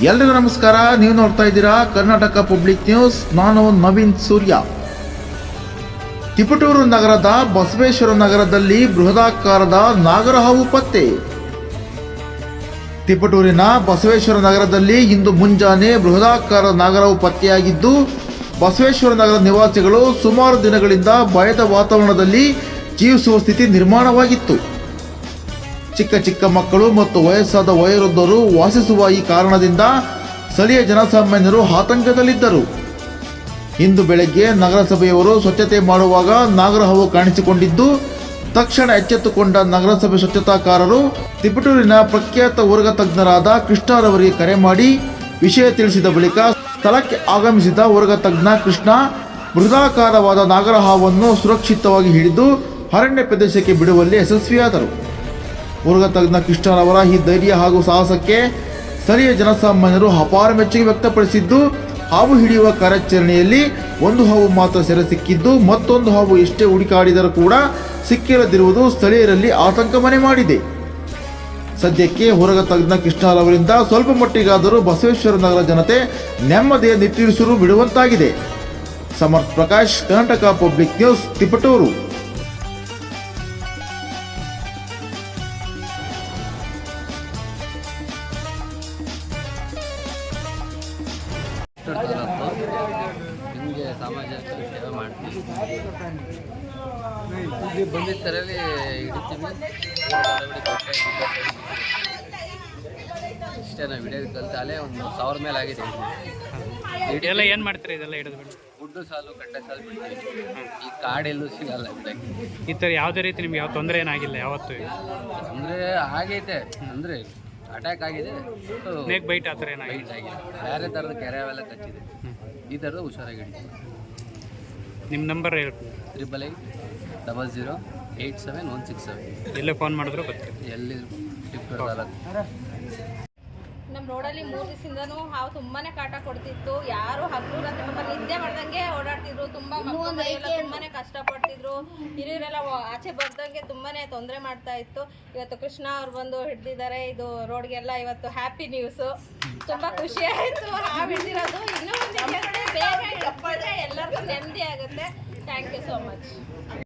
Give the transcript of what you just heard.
ಎಲ್ರಿಗೂ ನಮಸ್ಕಾರ. ನೀವು ನೋಡ್ತಾ ಇದ್ದೀರಾ ಕರ್ನಾಟಕ ಪಬ್ಲಿಕ್ ನ್ಯೂಸ್. ನಾನು ನವೀನ್ ಸೂರ್ಯ. ತಿಪಟೂರು ನಗರದ ಬಸವೇಶ್ವರ ನಗರದಲ್ಲಿ ಬೃಹದಾಕಾರದ ನಾಗರಹಾವು ಪತ್ತೆ. ತಿಪಟೂರಿನ ಬಸವೇಶ್ವರ ನಗರದಲ್ಲಿ ಇಂದು ಮುಂಜಾನೆ ಬೃಹದಾಕಾರದ ನಾಗರಹಾವು ಪತ್ತೆಯಾಗಿದ್ದು, ಬಸವೇಶ್ವರ ನಗರ ನಿವಾಸಿಗಳು ಸುಮಾರು ದಿನಗಳಿಂದ ಭಯದ ವಾತಾವರಣದಲ್ಲಿ ಜೀವಿಸುವ ಸ್ಥಿತಿ ನಿರ್ಮಾಣವಾಗಿತ್ತು. ಚಿಕ್ಕ ಚಿಕ್ಕ ಮಕ್ಕಳು ಮತ್ತು ವಯಸ್ಸಾದ ವಯೋವೃದ್ಧರು ವಾಸಿಸುವ ಈ ಕಾರಣದಿಂದ ಸ್ಥಳೀಯ ಜನಸಾಮಾನ್ಯರು ಆತಂಕದಲ್ಲಿದ್ದರು. ಇಂದು ಬೆಳಗ್ಗೆ ನಗರಸಭೆಯವರು ಸ್ವಚ್ಛತೆ ಮಾಡುವಾಗ ನಾಗರಹವು ಕಾಣಿಸಿಕೊಂಡಿದ್ದು, ತಕ್ಷಣ ಎಚ್ಚೆತ್ತುಕೊಂಡ ನಗರಸಭೆ ಸ್ವಚ್ಛತಾಕಾರರು ತಿಪಟೂರಿನ ಪ್ರಖ್ಯಾತ ಉರ್ಗ ತಜ್ಞರಾದ ಕೃಷ್ಣರವರಿಗೆ ಕರೆ ಮಾಡಿ ವಿಷಯ ತಿಳಿಸಿದ ಬಳಿಕ ಸ್ಥಳಕ್ಕೆ ಆಗಮಿಸಿದ ಉರ್ಗ ತಜ್ಞ ಕೃಷ್ಣ ಮೃದಾಕಾರವಾದ ನಾಗರಹಾವನ್ನು ಸುರಕ್ಷಿತವಾಗಿ ಹಿಡಿದು ಅರಣ್ಯ ಪ್ರದೇಶಕ್ಕೆ ಬಿಡುವಲ್ಲಿ ಯಶಸ್ವಿಯಾದರು. ಉರ್ಗ ತಜ್ಞ ಕೃಷ್ಣರವರ ಈ ಧೈರ್ಯ ಹಾಗೂ ಸಾಹಸಕ್ಕೆ ಸ್ಥಳೀಯ ಜನಸಾಮಾನ್ಯರು ಅಪಾರ ಮೆಚ್ಚುಗೆ ವ್ಯಕ್ತಪಡಿಸಿದ್ದು, ಹಾವು ಹಿಡಿಯುವ ಕಾರ್ಯಾಚರಣೆಯಲ್ಲಿ ಒಂದು ಹಾವು ಮಾತ್ರ ಸೆರೆ ಸಿಕ್ಕಿದ್ದು, ಮತ್ತೊಂದು ಹಾವು ಎಷ್ಟೇ ಹುಡುಕಾಡಿದರೂ ಕೂಡ ಸಿಕ್ಕಿರದಿರುವುದು ಸ್ಥಳೀಯರಲ್ಲಿ ಆತಂಕ ಮನೆ ಮಾಡಿದೆ. ಸದ್ಯಕ್ಕೆ ಹೊರಗ ತಜ್ಞ ಕೃಷ್ಣರವರಿಂದ ಸ್ವಲ್ಪ ಮಟ್ಟಿಗಾದರೂ ಬಸವೇಶ್ವರ ನಗರ ಜನತೆ ನೆಮ್ಮದಿಯ ನಿಟ್ಟುಸಿರು ಬಿಡುವಂತಾಗಿದೆ. Samarth Prakash, Karnataka public news, Tiptur. ಹಿಂಗೆ ಸಾಮಾಜಿಕ ಸೇವೆ ಮಾಡ್ತೀವಿ ಇಲ್ಲಿ ಬಂದಿದ್ದರಲ್ಲಿ ಕೊಟ್ಟೆ ಇಷ್ಟೇ ನಾವು ಹಿಡಿಯೋದು ಕಲ್ತಾಲೆ ಒಂದು ಸಾವಿರ ಮೇಲೆ ಆಗಿದೆ ಇದೆಲ್ಲ ಏನು ಮಾಡ್ತೀರಿ ಇದೆಲ್ಲ ಹಿಡಿದು ಬಿಡಿ. ಗುಡ್ಡು ಸಾಲು ಕಟ್ಟೆ ಸಾಲು ಬಿಡ್ತೀವಿ ಈ ಕಾಡೆಲ್ಲೂ ಸಿಗಲ್ಲ ಈ ಥರ ಯಾವುದೇ ರೀತಿ ನಿಮ್ಗೆ ಯಾವ ತೊಂದರೆ ಏನಾಗಿಲ್ಲ ಯಾವತ್ತೂ ಅಂದರೆ ಆಗೈತೆ ಅಂದರೆ ಅಟ್ಯಾಕ್ ಆಗಿದೆ. ಬೈಟ್ ಆ ಥರ ಬೈಟ್ ಆಗಿದೆ. ಬೇರೆ ಥರದ ಕೆರೆ ಅವೆಲ್ಲ ಕಚ್ಚಿದೆ. ಈ ಥರದ ಹುಷಾರಾಗಿ ನಿಮ್ಮ ನಂಬರ್ ಹೇಳ್ತೀನಿ triple eight double zero eight seven one six seven ಎಲ್ಲೇ ಫೋನ್ ಮಾಡಿದ್ರು ಬರ್ತೀವಿ ಎಲ್ಲಿ ಟಿಪ್ಪರ್ ತಾಲೂಕು ನಮ್ಮ ರೋಡಲ್ಲಿ ಮೂರು ದಿವಸದಿಂದನೂ ಹಾವು ತುಂಬಾನೇ ಕಾಟ ಕೊಡ್ತಿತ್ತು. ಯಾರು ಹಗ್ಲು ರಾತ್ರಿ ಪಾಪ ನಿದ್ದೆ ಮಾಡ್ದಂಗೆ ಓಡಾಡ್ತಿದ್ರು. ತುಂಬಾ ಮಕ್ಕಳು ತುಂಬಾನೇ ಕಷ್ಟಪಡ್ತಿದ್ರು. ಹಿರಿಯರೆಲ್ಲ ಆಚೆ ಬರ್ದಂಗೆ ತುಂಬಾನೇ ತೊಂದರೆ ಮಾಡ್ತಾ ಇತ್ತು. ಇವತ್ತು ಕೃಷ್ಣ ಅವ್ರು ಬಂದು ಹಿಡ್ದಿದ್ದಾರೆ. ಇದು ರೋಡ್ಗೆಲ್ಲ ಇವತ್ತು ಹ್ಯಾಪಿ ನ್ಯೂಸ್ ತುಂಬಾ ಖುಷಿ ಆಯ್ತು. ಹಾವು ಹಿಡ್ದಿರೋದು. ಇನ್ನೂ ಬೇಗ ಎಲ್ಲರಿಗೂ ನೆಮ್ಮದಿ ಆಗುತ್ತೆ. Thank you so much